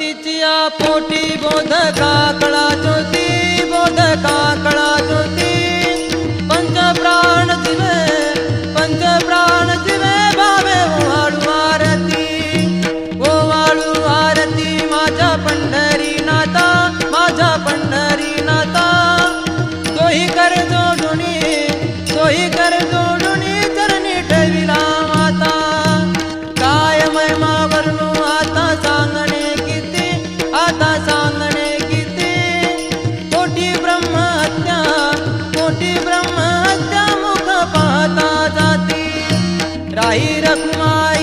तिचिया पोटी बोध काकडा ज्योती बोध काकडा ज्योती. पंच प्राण जिवे पंच प्राण जिवे भावे ओवाळू आरती. ओवाळू आरती माझा पंढरी नाता माझा पंढरी नाता. तोही कर जो जुनी कर வைரஸ்மாய்